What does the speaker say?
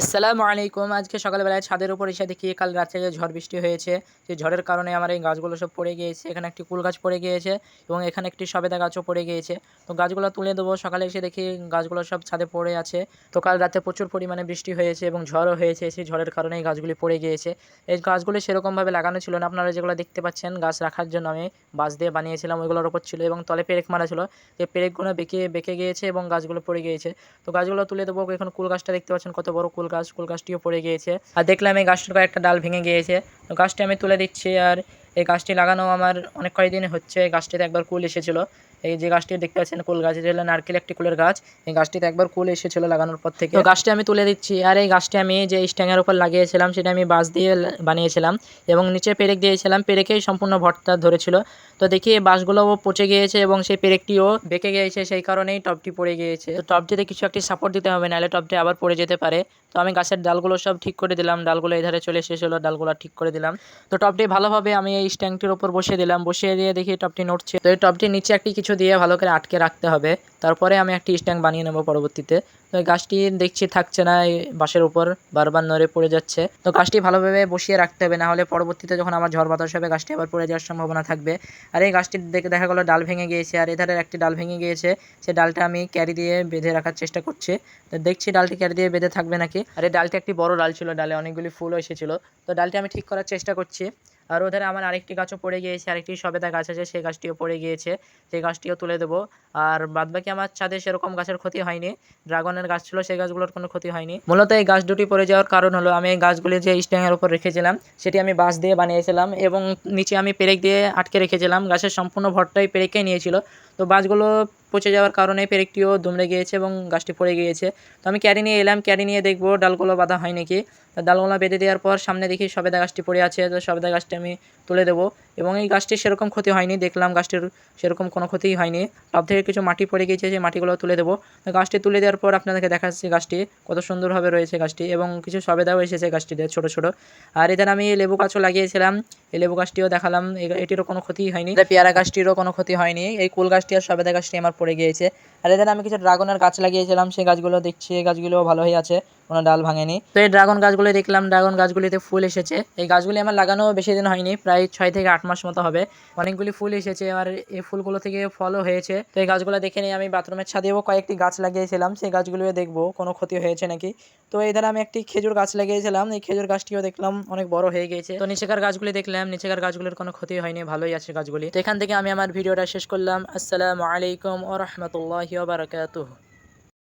আসসালামু আলাইকুম। আজকে সকালবেলায় ছাদের উপর এসে দেখি কাল রাত্রে যে ঝড় বৃষ্টি হয়েছে সেই ঝড়ের কারণে আমার এই গাছগুলো সব পড়ে গিয়েছে। এখানে একটি কুল গাছ পড়ে গিয়েছে এবং এখানে একটি সবেদা গাছও পড়ে গিয়েছে। তো গাছগুলো তুলে দেবো। সকালে এসে দেখি গাছগুলো সব ছাদে পড়ে আছে। তো কাল রাতে প্রচুর পরিমাণে বৃষ্টি হয়েছে এবং ঝড়ও হয়েছে। সেই ঝড়ের কারণে এই গাছগুলি পড়ে গিয়েছে। এই গাছগুলি সেরকমভাবে লাগানো ছিল না। আপনারা যেগুলো দেখতে পাচ্ছেন, গাছ রাখার জন্য আমি বাঁশ দিয়ে বানিয়েছিলাম, ওইগুলোর ওপর ছিল এবং তলে পেরেক মারা ছিল। যে পেরেকগুলো বেঁকে বেঁকে গিয়েছে এবং গাছগুলো পড়ে গিয়েছে। তো গাছগুলো তুলে দেবো। এখন কুল গাছটা দেখতে পাচ্ছেন, কত বড় কুল গাছ কুল গাছটিও পড়ে গিয়েছে। আর দেখলাম এই গাছটির কয়েকটা ডাল ভেঙে গিয়েছে। গাছটি আমি তুলে দিচ্ছি আর এই গাছটি লাগানো আমার অনেক কয়েকদিন হচ্ছে। গাছটিতে একবার কুল এসেছিল। এই যে গাছটি দেখতে পাচ্ছেন, কুল গাছ, এটা হলো নারকেল একটি কুলের গাছ। এই গাছটিতে একবার কুল এসেছিল লাগানোর পর থেকে। গাছটি আমি তুলে দিচ্ছি, আর এই গাছটি আমি যে স্ট্যাঙের উপর লাগিয়েছিলাম, সেটা আমি বাঁশ দিয়ে বানিয়েছিলাম এবং নিচে পেরেক দিয়েছিলাম। পেরেকেই সম্পূর্ণ ভরটা ধরেছিল। তো দেখি এই বাঁশগুলোও পচে গিয়েছে এবং সেই পেরেকটিও বেঁকে গিয়েছে, সেই কারণেই টবটি পড়ে গিয়েছে। তো টবটিতে কিছু একটি সাপোর্ট দিতে হবে, নাহলে টবটি আবার পড়ে যেতে পারে। তো আমি গাছের ডালগুলো সব ঠিক করে দিলাম, ডালগুলো এধারে চলে এসেছিল, ডালগুলো ঠিক করে দিলাম। তো টবটি ভালোভাবে আমি এই স্ট্যাংটির ওপর বসিয়ে দিলাম, বসিয়ে দিয়ে দেখি টবটি নড়ছে। তো এই টবটির নিচে একটি কিছু দিয়ে ভালো করে আটকে রাখতে হবে। তারপরে আমি একটি স্ট্যাং বানিয়ে নেব পরবর্তীতে। তো গাছটি দেখছি থাকছে না এই বাঁশের উপর, বারবার নড়ে পড়ে যাচ্ছে। তো গাছটি ভালোভাবে বসিয়ে রাখতে হবে, না হলে পরবর্তীতে যখন আমার ঝড় বাতাস হবে গাছটি আবার পড়ে যাওয়ার সম্ভাবনা থাকবে। আর এই গাছটি দেখে দেখা গেলো ডাল ভেঙে গিয়েছে, আর এধারের একটি ডাল ভেঙে গিয়েছে, সে ডালটা আমি ক্যারি দিয়ে বেঁধে রাখার চেষ্টা করছি। তো দেখছি ডালটি ক্যারি দিয়ে বেঁধে থাকবে নাকি? আর এই ডালটি একটি বড় ডাল ছিল, ডালে অনেকগুলি ফুলও এসেছিল। তো ডালটি আমি ঠিক করার চেষ্টা করছি। আর ওধারে আমার আরেকটি গাছও পড়ে গিয়েছে, আরেকটি সবেদা গাছ আছে, সেই গাছটিও পড়ে গিয়েছে, সেই গাছটিও তুলে দেবো। আর বাদবাকি আমার ছাদে সেরকম গাছের ক্ষতি হয়নি, ড্রাগনের গাছ ছিল, সেই গাছগুলোর কোনো ক্ষতি হয়নি। মূলত এই গাছ দুটি পড়ে যাওয়ার কারণ হলো, আমি এই গাছগুলি যে স্ট্যাংয়ের উপর রেখেছিলাম, সেটি আমি বাঁশ দিয়ে বানিয়েছিলাম এবং নিচে আমি পেরেক দিয়ে আটকে রেখেছিলাম, গাছের সম্পূর্ণ ভরটাই পেরেকে নিয়েছিল। তো গাছগুলো পচে যাওয়ার কারণে পেরেকটিও দুমড়ে গিয়েছে এবং গাছটি পড়ে গিয়েছে। তো আমি ক্যারি নিয়ে এলাম, ক্যারি নিয়ে দেখব ডালগুলো বাঁধা হয় নাকি। ডালগুলো বেঁধে দেওয়ার পর সামনে দেখি সবেদা গাছটি পড়ে আছে, তো সবেদা গাছটি আমি তুলে দেবো। এবং এই গাছটির সেরকম ক্ষতি হয়নি, দেখলাম গাছটির সেরকম কোনো ক্ষতিই হয়নি। টপ থেকে কিছু মাটি পড়ে গিয়েছে, সেই মাটিগুলো তুলে দেবো। তো গাছটি তুলে দেওয়ার পর আপনাদেরকে দেখাচ্ছি গাছটি, কত সুন্দরভাবে রয়েছে গাছটি এবং কিছু সবেদাও এসেছে গাছটিতে, ছোট ছোট। আর এদের আমি লেবু গাছও লাগিয়েছিলাম, এই লেবু গাছটিও দেখালাম এটিরও কোনো ক্ষতি হয়নি। পেয়ারা গাছটিরও কোনো ক্ষতি হয়নি, এই কুল গাছটি আর সবেদা গাছটি আমার পড়ে গিয়েছে। আর এখানে আমি কিছু ড্রাগনের গাছ লাগিয়েছিলাম, সেই গাছগুলো দেখছি, এই গাছগুলো ভালো হয়ে আছে। কোনো ডাল ভাঙেনি। তো এই ড্রাগন গাছগুলো দেখলাম, ড্রাগন গাছগুলিতে ফুল এসেছে। এই গাছগুলি আমার লাগানো বেশি দিন হয়নি, প্রায় ছয় থেকে আট মাস মতো হবে। অনেকগুলি ফুল এসেছে, আর এই ফুলগুলো থেকে ফলও হয়েছে। তো এই গাছগুলো দেখে নিয়ে আমি বাথরুমের ছাদেও কয়েকটি গাছ লাগিয়েছিলাম, সেই গাছগুলিও দেখব, কোনো ক্ষতি হয়েছে নাকি? তো এই ধারে আমি একটি খেজুর গাছ লাগিয়েছিলাম, এই খেজুর গাছটিও দেখলাম অনেক বড় হয়ে গিয়েছে। তো নিচেকার গাছগুলি দেখলাম, নিচেকার গাছগুলির কোনো ক্ষতি হয়নি, ভালোই আছে গাছগুলি। তো এখান থেকে আমি আমার ভিডিওটা শেষ করলাম। আসসালামু আলাইকুম ও রহমতুল্লাহ বারকাতুহ।